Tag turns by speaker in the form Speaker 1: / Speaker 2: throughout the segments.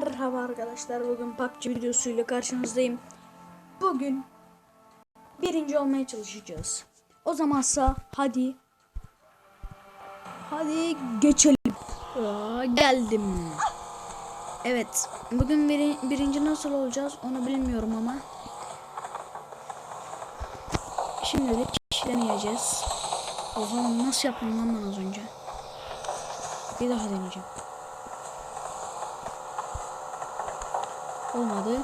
Speaker 1: Merhaba arkadaşlar bugün PUBG videosuyla karşınızdayım. Bugün birinci olmaya çalışacağız. O zamansa hadi hadi geçelim. Aa, geldim. Evet bugün biri, birinci nasıl olacağız onu bilmiyorum ama şimdilik deneyeceğiz. O zaman nasıl yaptım lan az önce? Bir daha deneyeceğim. Olmadı.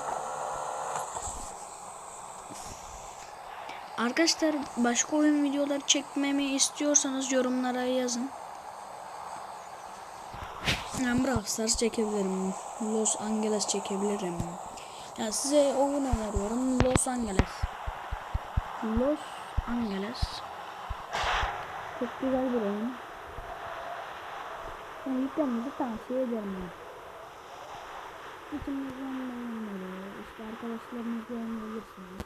Speaker 1: Arkadaşlar başka oyun videoları çekmemi istiyorsanız yorumlara yazın. Ben Brawl Stars çekebilirim. Los Angeles çekebilirim. Yani size oyun öneriyorum. Los Angeles. Los Angeles. Çok güzel bir oyun. Ben yüklemenizi tavsiye ederim. Ben. Bütün izleyenleri, işte arkadaşlarınızla oynayabilirsiniz.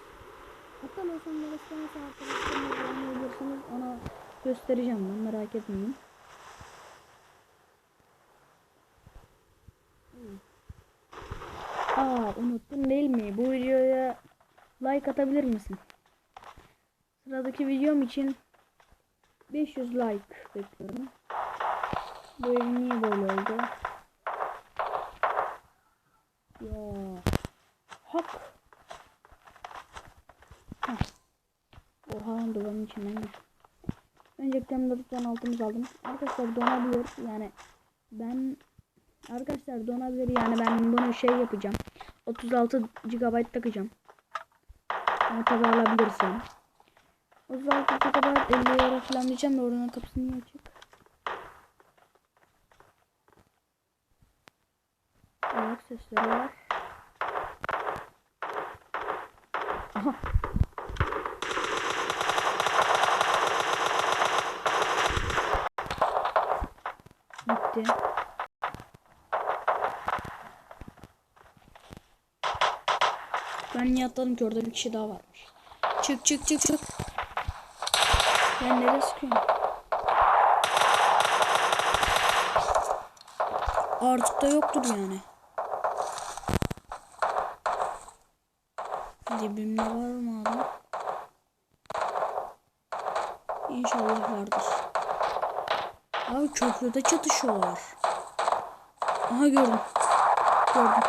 Speaker 1: Hatta Los Angeles'ta nasıl arkadaşlarınızla oynayabilirsiniz ona göstereceğim ben merak etmeyin. Aa unuttun değil mi? Bu videoya like atabilir misin? Sıradaki videom için 500 like bekliyorum. Bu ev niye böyle oldu? Ya. Hak. Heh. Oha duvarın içinden gir. Öncelikle lütfen altımız aldım. Arkadaşlar donabilir yani ben arkadaşlar donabilir yani ben bunu şey yapacağım. 36 GB takacağım. Ama tabi alabilirsem. 36 GB 50 euro falan diyeceğim de oranın kapısı açık? Ayak sesleri var. Aha. Bitti. Ben niye atladım ki orada bir kişi daha varmış. Çık çık çık çık. Ben nereye sıkıyorum? Artık da yoktur yani. Dibimde var mı adam? İnşallah vardır. Abi köprüde çatışıyorlar. Aha gördüm. Gördüm.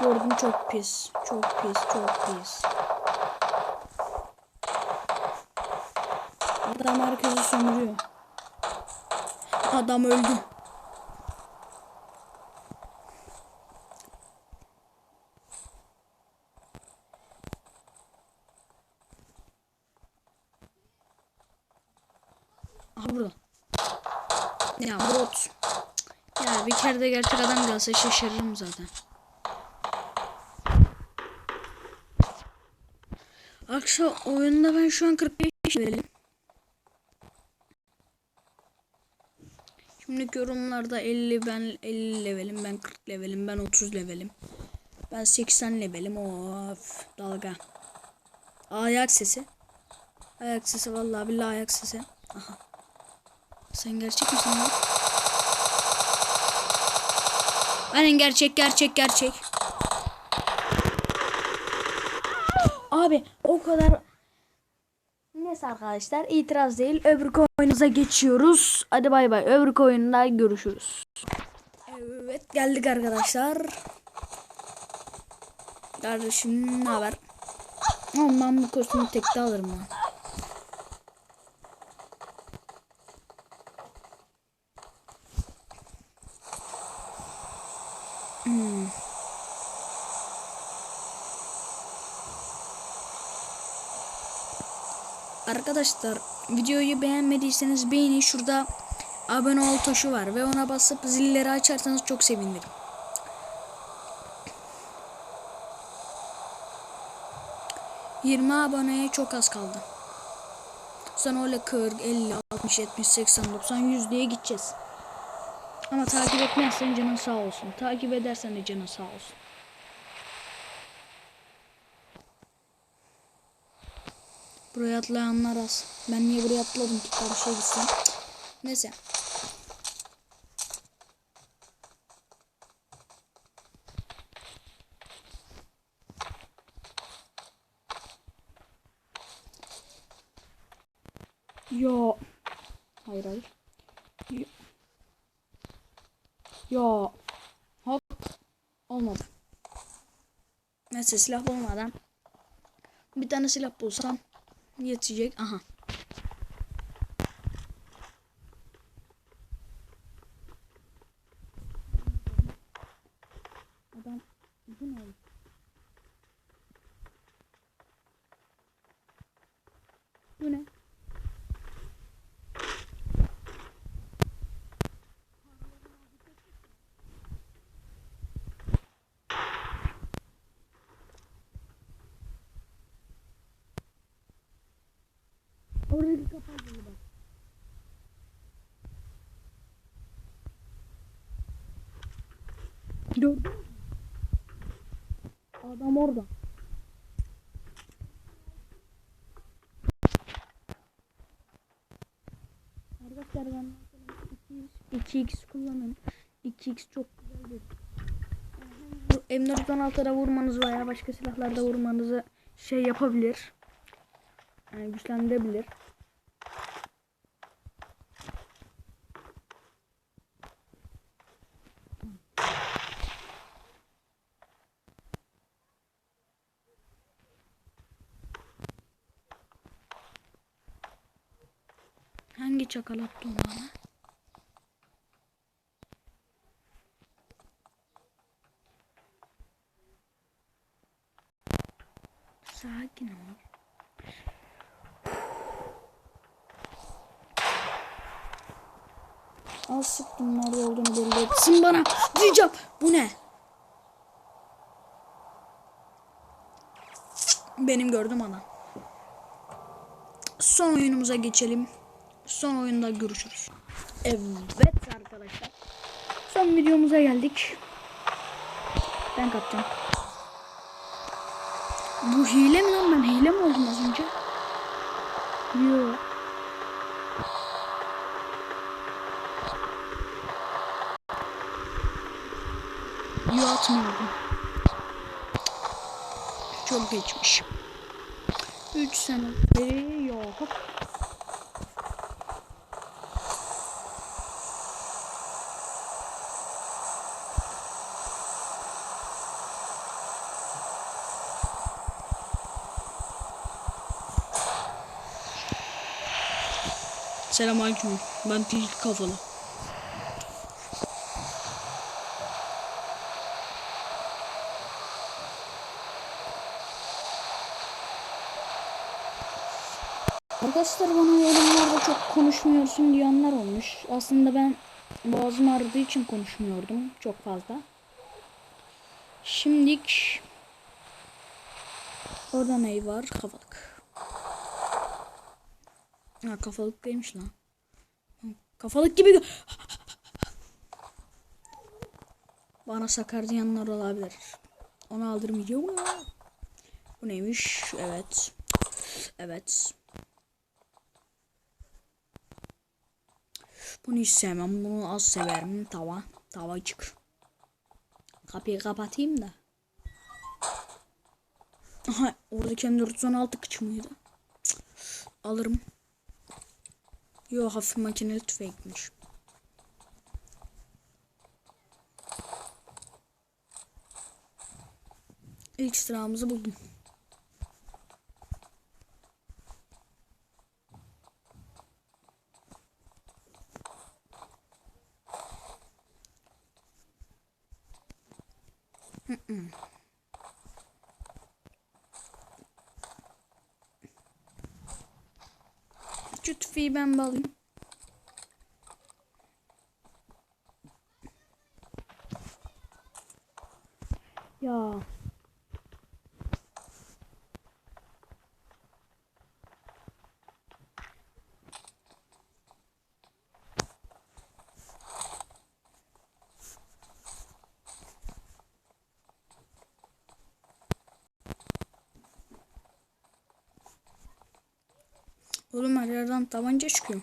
Speaker 1: Gördüm çok pis. Çok pis, çok pis. Adam herkesi sömürüyor. Adam öldü. Aha burada. Ya bot. Ya bir kere de gerçek adam gelse şaşırırım zaten. Akşam oyunda ben şu an 45 levelim. Şimdiki yorumlarda 50 ben 50 levelim ben 40 levelim ben 30 levelim. Ben 80 levelim of dalga. Ayak sesi. Ayak sesi vallahi billahi ayak sesi. Aha. Sen gerçek misin lan? Aynen gerçek gerçek gerçek. Abi o kadar Neyse arkadaşlar itiraz değil. Öbür oyunumuza geçiyoruz. Hadi bay bay. Öbür oyunda görüşürüz. Evet geldik arkadaşlar. Kardeşim ne haber? Ama ben bu kostümü tekte alırım lan. Arkadaşlar videoyu beğenmediyseniz beğenin şurada abone ol tuşu var ve ona basıp zilleri açarsanız çok sevinirim. Yirmi aboneye çok az kaldı. Sonra öyle 40, 50, 60, 70, 80, 90, 100 diye gideceğiz. Ama takip etmezsen canın sağ olsun. Takip edersen de canın sağ olsun. Buraya atlayanlar az. Ben niye buraya atladım ki karşıya gitsin. Neyse. Yo. Hayır hayır. Yo. Yo. Hop. Olmadı. Neyse silah bulmadan bir tane silah bulsam yetecek. Aha. Adam bu ne? Bu ne? Oradaki kapalı bak. Gördün mü? Adam orada. Arkadaşlar ben 2x, 2x kullanın. 2x çok güzel bir. Bu M416'da vurmanız veya başka silahlarda vurmanızı şey yapabilir. Yani güçlendirebilir. Hangi çakal attı bana? Sakin ol. Al sıktım nerede olduğunu belli etsin bana. Diyeceğim. Bu ne? Benim gördüm adam. Son oyunumuza geçelim. Son oyunda görüşürüz. Evet arkadaşlar. Son videomuza geldik. Ben kapacağım. Bu hile mi lan ben hile mi oldum az önce? Yok. Yo atmıyordum. Çok geçmiş. 3 sene beri yok. Selamünaleyküm. Ben pil kafalı. Arkadaşlar bana yorumlarda çok konuşmuyorsun diyenler olmuş. Aslında ben boğazım ağrıdığı için konuşmuyordum çok fazla. Şimdilik orada ne var? Kafalık. Ha kafalık değilmiş lan. Kafalık gibi. Bana sakar diyenler olabilir. Onu aldırmayacağım. Bu neymiş? Evet. Evet. Bunu hiç sevmem. Bunu az severim. Tava. Tavacık. Kapıyı kapatayım da. Aha oradaki M416 kıç mıydı? Alırım. Yo hafif makineli tüfekmiş. İlk sıramızı buldum. Şu tüfeği ben bir alayım. Ya. Yerden tabanca çıkıyor.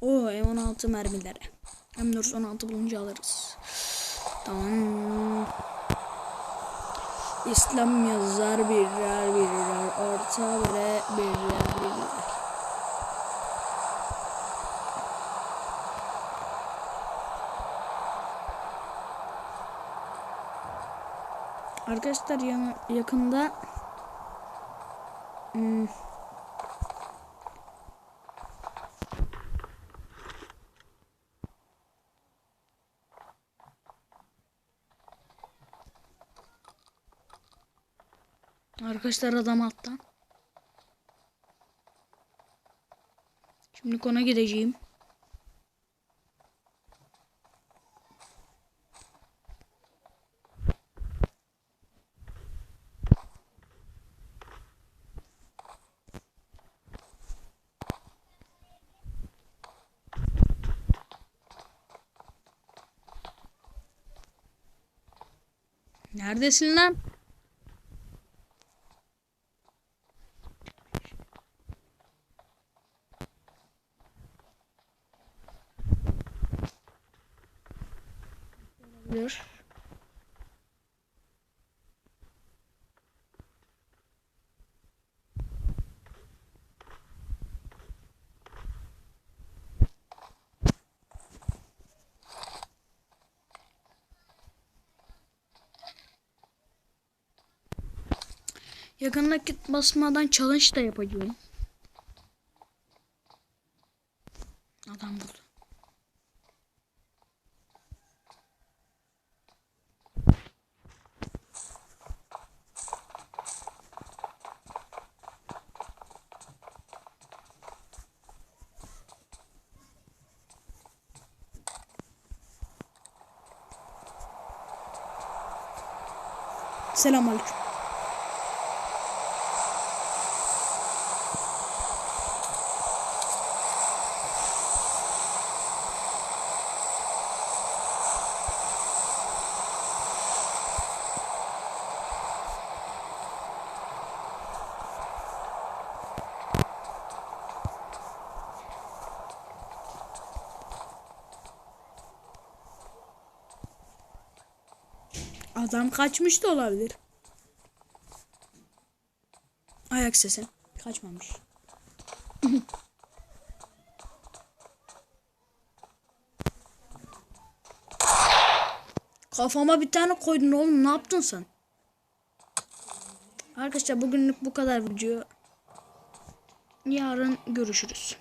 Speaker 1: Oo M16 mermileri. M416 bulunca alırız. Tamam. İslam yazar birer birer orta bire birer birer. Arkadaşlar yakında hmm, Arkadaşlar adam alttan. Şimdi kona gideceğim. Neredesin lan? Yakın nakit basmadan challenge da yapacağım. Adam buldu. Selamünaleyküm. Adam kaçmış da olabilir. Ayak sesi. Kaçmamış. Kafama bir tane koydun oğlum. Ne yaptın sen? Arkadaşlar bugünlük bu kadar video. Yarın görüşürüz.